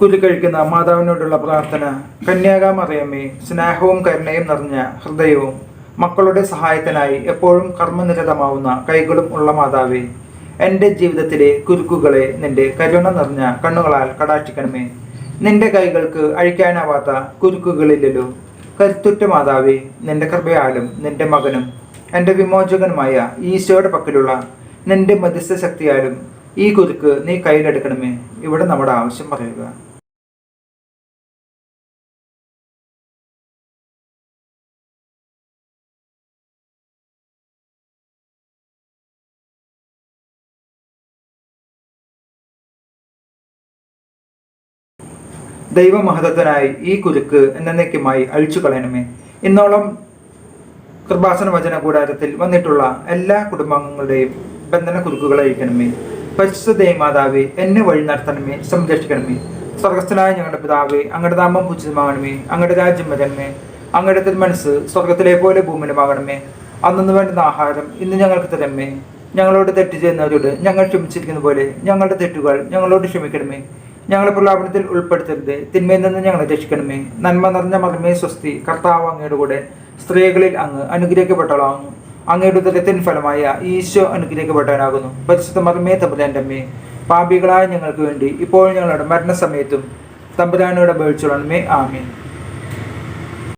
കുരു കഴിക്കുന്ന മാതാവിനോടുള്ള പ്രാർത്ഥന കന്യാകാമറിയമ്മേ സ്നേഹവും കരുണയും നിറഞ്ഞ ഹൃദയവും മക്കളുടെ സഹായത്തിനായി എപ്പോഴും കർമ്മനിരതമാവുന്ന കൈകളും ഉള്ള മാതാവേ എന്റെ ജീവിതത്തിലെ കുരുക്കുകളെ നിന്റെ കരുണ നിറഞ്ഞ കണ്ണുകളാൽ കടാക്ഷിക്കണമേ. നിന്റെ കൈകൾക്ക് അഴിക്കാനാവാത്ത കുരുക്കുകളില്ലല്ലോ. കരുത്തുറ്റ മാതാവേ നിന്റെ കൃപയാലും നിന്റെ മകനും എന്റെ വിമോചകനുമായ ഈശോയുടെ പക്കലുള്ള നിന്റെ മധ്യസ്ഥ ശക്തിയാലും ഈ കുരുക്ക് നീ കയ്യിലെടുക്കണമേ. ഇവിടെ നമ്മുടെ ആവശ്യം പറയുക. ദൈവമഹത്വത്തിനായി ഈ കുരുക്ക് എന്നേക്കുമായി അഴിച്ചു കളയണമേ ഇന്നോളം കൃപാസന വചന കൂടാരത്തിൽ വന്നിട്ടുള്ള എല്ലാ കുടുംബാംഗങ്ങളുടെയും ബന്ധന കുരുക്കുകൾ അഴിക്കണമേ. പരിശുദ്ധ ദൈവമാതാവേ എന്നെ വഴി നടത്തണമേ സംരക്ഷിക്കണമേ. സ്വർഗസ്ഥനായ ഞങ്ങളുടെ പിതാവേ അങ്ങയുടെ നാമം പൂജിതമാകണമേ. അങ്ങയുടെ രാജ്യം വരണമേ. അങ്ങയുടെ തിരുമനസ് സ്വർഗത്തിലെ പോലെ ഭൂമിയിലുമാകണമേ. അന്നു വേണ്ടുന്ന ആഹാരം ഇന്ന് ഞങ്ങൾക്ക് തരമേ ഞങ്ങളോട് തെറ്റ് ചെയ്യുന്നവരോട് ഞങ്ങൾ ക്ഷമിച്ചിരിക്കുന്ന പോലെ ഞങ്ങളുടെ തെറ്റുകൾ ഞങ്ങളോട് ക്ഷമിക്കണമേ. ഞങ്ങളെ പ്രലാപനത്തിൽ ഉൾപ്പെടുത്തരുത്. തിന്മയിൽ നിന്ന് ഞങ്ങളെ രക്ഷിക്കണമേ. നന്മ നിറഞ്ഞ മകമേ സ്വസ്തി. കർത്താവ് അങ്ങയുടെ കൂടെ സ്ത്രീകളിൽ അങ്ങ് അനുഗ്രഹിക്കപ്പെട്ടവളാകുന്നു. അങ്ങയുടെ ഉദരത്തിൻ ഫലമായ ഈശോ അനുഗ്രഹിക്കപ്പെട്ടവനാകുന്നു. പരിശുദ്ധ മകമേ തമ്പുരാന്റെ അമ്മേ പാപികളായ ഞങ്ങൾക്ക് വേണ്ടി ഇപ്പോൾ ഞങ്ങളുടെ മരണസമയത്തും തമ്പുരാനോട് ഉപയോഗിച്ചോളണമേ ആമീൻ.